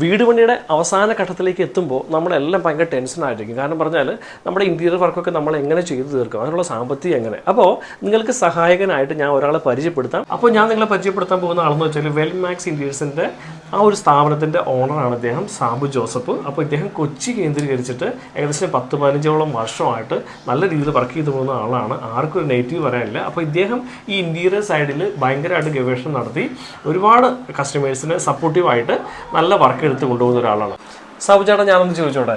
വീട് പണിയുടെ അവസാന ഘട്ടത്തിലേക്ക് എത്തുമ്പോൾ നമ്മളെല്ലാം ഭയങ്കര ടെൻഷനായിരിക്കും കാരണം പറഞ്ഞാൽ നമ്മുടെ ഇന്റീരിയർ വർക്കൊക്കെ നമ്മൾ എങ്ങനെ ചെയ്തു തീർക്കും? അതിനുള്ള സാമ്പത്തികം എങ്ങനെ? അപ്പോൾ നിങ്ങൾക്ക് സഹായകനായിട്ട് ഞാൻ ഒരാളെ പരിചയപ്പെടുത്താം. അപ്പോൾ ഞാൻ നിങ്ങളെ പരിചയപ്പെടുത്താൻ പോകുന്ന ആളെന്ന് വെച്ചാൽ വെൽ മാക്സ് ഇന്റീരിയേഴ്സിന്റെ ആ ഒരു സ്ഥാപനത്തിന്റെ ഓണറാണ് അദ്ദേഹം സാബു ജോസഫ്. അപ്പോൾ ഇദ്ദേഹം കൊച്ചി കേന്ദ്രീകരിച്ചിട്ട് ഏകദേശം പത്ത് പതിനഞ്ചോളം വർഷമായിട്ട് നല്ല രീതിയിൽ വർക്ക് ചെയ്തു പോകുന്ന ആളാണ്. ആർക്കും ഒരു നെഗറ്റീവ് പറയാനില്ല. അപ്പോൾ ഇദ്ദേഹം ഈ ഇന്റീരിയർ സൈഡിൽ ഭയങ്കരമായിട്ട് ഗവേഷണം നടത്തി. ഒരുപാട് കസ്റ്റമേഴ്സിന് സപ്പോർട്ടീവായിട്ട് നല്ല വർക്ക് എടുത്ത് കൊണ്ടുപോകുന്ന ഒരാളാണ്. സാബു ചേട്ടാ ഞാനൊന്ന് ചോദിച്ചോട്ടെ?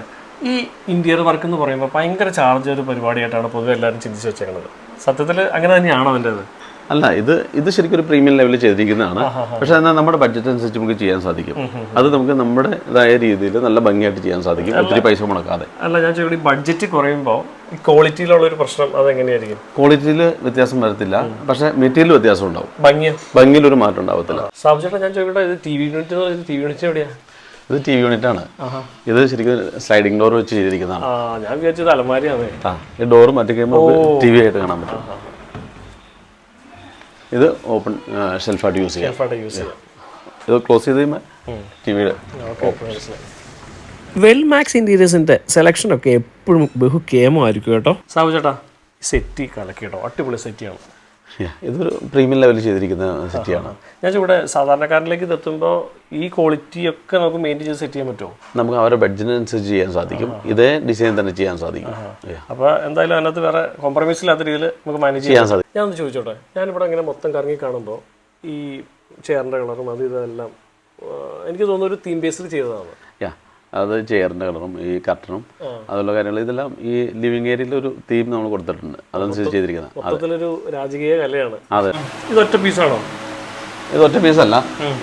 ഈ ഇന്റീരിയർ വർക്ക് എന്ന് പറയുമ്പോൾ ഭയങ്കര ചാർജ് ഒരു പരിപാടിയായിട്ടാണ് പൊതുവെ എല്ലാവരും ചിന്തിച്ച് വെച്ചേക്കുന്നത് സത്യത്തിൽ അങ്ങനെ തന്നെയാണോ അതിന്റെത് അല്ല ഇത് ഇത് ശരിക്കും ഒരു പ്രീമിയം ലെവലിൽ ചെയ്തിരിക്കുന്നതാണ്. പക്ഷേ എന്നാൽ നമ്മുടെ ബഡ്ജറ്റ് അനുസരിച്ച് നമുക്ക് ചെയ്യാൻ സാധിക്കും. അത് നമുക്ക് നമ്മുടേതായ രീതിയിൽ നല്ല ഭംഗിയായിട്ട് ചെയ്യാൻ സാധിക്കും. ഒത്തിരി പൈസ മുടക്കാതെ. അല്ല ഞാൻ ചോദിക്കും ബഡ്ജറ്റ് കുറയുമ്പോൾ ഈ ക്വാളിറ്റിയിലുള്ള ഒരു പ്രശ്നം അതെങ്ങനെയായിരിക്കും ക്വാളിറ്റിയിൽ വ്യത്യാസം വരത്തില്ല. പക്ഷേ മെറ്റീരിയൽ വ്യത്യാസം ഉണ്ടാവും. ഭംഗി? ഭംഗിയിൽ ഒരു മാറ്റം ഉണ്ടാവത്തില്ല. സബ്ജക്ട് ചേട്ടാ ഞാൻ ചോദിക്കട്ടെ ഇത് T V unit T V unit എവിടെയാണ് ഇത് ടി വി യൂണിറ്റ് ആണ്. ഇത് ശരിക്കും സ്ലൈഡിംഗ് ഡോർ വെച്ച് ചെയ്തിരിക്കുന്നതാണ്. ആ ഞാൻ വിചാരിച്ചത് അലമാരിയാണ് ആ ഈ ഡോർ മാറ്റി കഴിയുമ്പോൾ ടി വി ആയിട്ട് കാണാൻ പറ്റും. ഇത് ഓപ്പൺ ഷെൽഫായിട്ട് യൂസ് ചെയ്യാം. ഷെൽഫായിട്ട് യൂസ് ചെയ്യാം. ഇത് ക്ലോസ് ചെയ്ത് കഴിയുമ്പോൾ ടി വിയുടെ വെൽ മാക്സ് ഇന്റീരിയേഴ്സിന്റെ സെലക്ഷൻ ഒക്കെ എപ്പോഴും ബഹു കേമമായിരിക്കും കേട്ടോ. സാബു ചേട്ടാ സെറ്റ് കലക്കി കേട്ടോ അടിപൊളി സെറ്റിയാണ്. ഇതൊരു പ്രീമിയം ലെവലിൽ ചെയ്തിരിക്കുന്ന സെറ്റിയാണ്. ഞാൻ ഇവിടെ സാധാരണക്കാരനിലേക്ക് എത്തുമ്പോൾ ഈ ക്വാളിറ്റി ഒക്കെ നമുക്ക് മെയിന്റെയിൻ ചെയ്ത് സെറ്റ് ചെയ്യാൻ പറ്റുമോ? നമുക്ക് അവരുടെ ബഡ്ജറ്റിനനുസരിച്ച് ചെയ്യാൻ സാധിക്കും. ഇതേ ഡിസൈൻ തന്നെ ചെയ്യാൻ സാധിക്കും. അപ്പോൾ എന്തായാലും അതിനകത്ത് വേറെ കോംപ്രമൈസ് ഇല്ലാത്ത രീതിയിൽ നമുക്ക് മാനേജ് ചെയ്യാൻ സാധിക്കും. ഞാൻ ഒന്ന് ചോദിച്ചോട്ടെ? ഞാനിവിടെ അങ്ങനെ മൊത്തം കറങ്ങി കാണുമ്പോൾ ഈ ചെയറിന്റെ കളറും അത് ഇതെല്ലാം എനിക്ക് തോന്നുന്നു ഒരു തീം ബേസിൽ ചെയ്തതാണ്. അത് ചെയറിന്റെ കളറും ഈ കർട്ടനും അതുള്ള കാര്യങ്ങൾ. ഇതെല്ലാം ഈ ലിവിങ് ഏരിയയിൽ ഒരു തീം നമ്മൾ കൊടുത്തിട്ടുണ്ട്. അതനുസരിച്ച് ചെയ്തിരിക്കുന്നത്. രാജകീയ കലയാണ്. അതെ. ഇത് ഒറ്റ പീസാണോ? ഇത് ഒറ്റ പീസല്ല.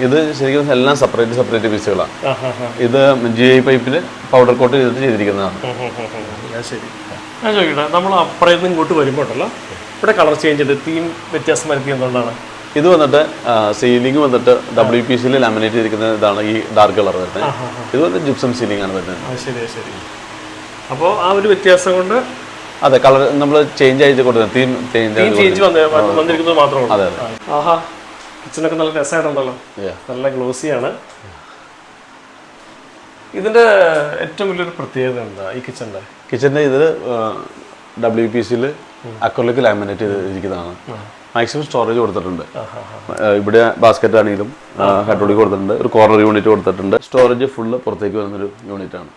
ഇത് ശരിക്കും എല്ലാം സെപ്പറേറ്റ് സെപ്പറേറ്റ് പീസുകളാണ്. ഇത് ജി ഐ പൈപ്പിൽ പൗഡർ കോട്ട് ചെയ്തിട്ട് ചെയ്തിരിക്കുന്നതാണ്. ഞാൻ ശരി. ഞാൻ ചോദിക്കട്ടെ നമ്മൾ അപ്പുറത്ത് നിന്ന് ഇങ്ങോട്ട് വരുമ്പോട്ടല്ലോ ഇവിടെ കളർ ചേഞ്ച് ഉണ്ട് തീം വ്യത്യാസം വരുത്തി എന്തുകൊണ്ടാണ്? ഇത് വന്നിട്ട് സീലിംഗ് വന്നിട്ട് ഡബ്ല്യു പി സിയിൽ ലാമിനേറ്റ് ചെയ്തിരിക്കുന്ന ഇതാണ് ഈ ഡാർക്ക് കളർ വരുന്നത് ഇത് വന്നിട്ട് ജിപ്സം സീലിംഗ് ആണ് വരുന്നത്. അപ്പോൾ ആ ഒരു വ്യത്യാസം കൊണ്ട് അതെ കളർ നമ്മൾ ചേഞ്ച് ആയിട്ട് കൊടുക്കുന്നത് തീം ചേഞ്ച് വന്നിരിക്കുന്നത് മാത്രമാണ് അതെ ആഹാ കിച്ചണൊക്കെ നല്ല രസമായിട്ടുണ്ടല്ലോ. നല്ല ഗ്ലോസിയാണ് ഇതിന്റെ ഏറ്റവും വലിയൊരു പ്രത്യേകത എന്താ ഈ കിച്ചണിന്റെ കിച്ചന്റെ ഇത് ഡബ്ല്യു പി സിയിൽ അക്രലിക് ലാമിനേറ്റ് ചെയ്തിരിക്കുന്നതാണ്. മാക്സിമം സ്റ്റോറേജ് കൊടുത്തിട്ടുണ്ട്. ഇവിടെ ബാസ്ക്കറ്റ് ആണെങ്കിലും ഹൈഡ്രോളിക് കൊടുത്തിട്ടുണ്ട് ഒരു കോർണർ യൂണിറ്റ് കൊടുത്തിട്ടുണ്ട്. സ്റ്റോറേജ് ഫുള്ള് പുറത്തേക്ക് വരുന്നൊരു യൂണിറ്റ് ആണ്.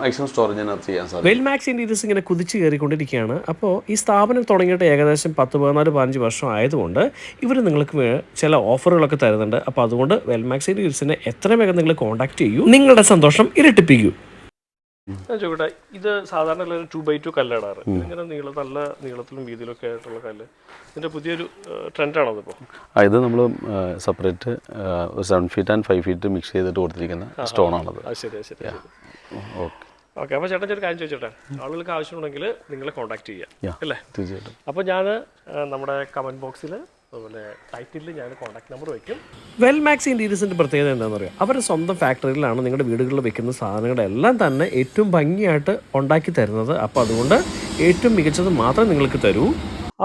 മാക്സിമം സ്റ്റോറേജ് അതിനകത്ത് ചെയ്യാൻ സാധിക്കും. വെൽമാക്സ് ഇന്റീരിയർസ് ഇങ്ങനെ കുതിച്ചു കയറിക്കൊണ്ടിരിക്കുകയാണ്. അപ്പോൾ ഈ സ്ഥാപനം തുടങ്ങിയിട്ട് ഏകദേശം പത്ത് പതിനാല് പതിനഞ്ച് വർഷം ആയതുകൊണ്ട് ഇവർ നിങ്ങൾക്ക് ചില ഓഫറുകളൊക്കെ തരുന്നുണ്ട്. അപ്പോൾ അതുകൊണ്ട് വെൽമാക്സ് ഇന്റീരിയർസിനെ എത്ര വേഗം നിങ്ങൾ കോൺടാക്ട് ചെയ്യൂ. നിങ്ങളുടെ സന്തോഷം ഇരട്ടിപ്പിക്കൂ. ഞാൻ ചോദിക്കട്ടെ ഇത് സാധാരണ ടു ബൈ ടു കല്ലിടാറ്. ഇങ്ങനെ നീളം നല്ല നീളത്തിലും വീതിയിലും ഒക്കെ ആയിട്ടുള്ള കല്ല്. ഇതിന്റെ പുതിയൊരു ട്രെൻഡാണോ അതിപ്പോൾ ആ ഇത് നമ്മൾ separate seven feet and five feet mix ചെയ്തിട്ട് കൊടുത്തിരിക്കുന്ന സ്റ്റോൺ ആണത്. ശരി ശരി ഓക്കെ ഓക്കെ അപ്പോൾ ചേട്ടൻ ചേട്ടൻ കാര്യം ചോദിച്ചോട്ടെ. ആളുകൾക്ക് ആവശ്യമുണ്ടെങ്കിൽ നിങ്ങളെ കോൺടാക്ട് ചെയ്യാം. അല്ലേ? തീർച്ചയായിട്ടും. അപ്പോൾ ഞാൻ നമ്മുടെ കമന്റ് ബോക്സിൽ അതുപോലെ ടൈറ്റിലിൽ ഞാൻ നമ്പർ വെൽ മാക്സ് ഇന്റീരിയസിന്റെ പ്രത്യേകത എന്താണെന്ന് പറയുക അവരുടെ സ്വന്തം ഫാക്ടറിയിലാണ് നിങ്ങളുടെ വീടുകളിൽ വെക്കുന്ന സാധനങ്ങളെല്ലാം തന്നെ ഏറ്റവും ഭംഗിയായിട്ട് ഉണ്ടാക്കി തരുന്നത്. അപ്പോൾ അതുകൊണ്ട് ഏറ്റവും മികച്ചത് മാത്രം നിങ്ങൾക്ക് തരൂ.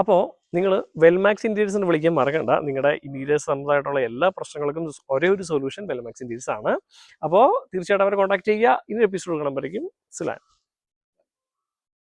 അപ്പോൾ നിങ്ങൾ വെൽമാക്സ് ഇന്റീരിയേഴ്സിന് വിളിക്കാൻ മറക്കണ്ട. നിങ്ങളുടെ ഇന്റീരിയേഴ്സ് സംബന്ധമായിട്ടുള്ള എല്ലാ പ്രശ്നങ്ങൾക്കും ഒരേ ഒരു സൊല്യൂഷൻ വെൽമാക്സ് ഇന്റീരിയേഴ്സ് ആണ്. അപ്പോൾ തീർച്ചയായിട്ടും അവരെ കോൺടാക്ട് ചെയ്യുക. ഇനി എപ്പിസോഡ് കാണുമ്പോഴേക്കും. സിലാൻ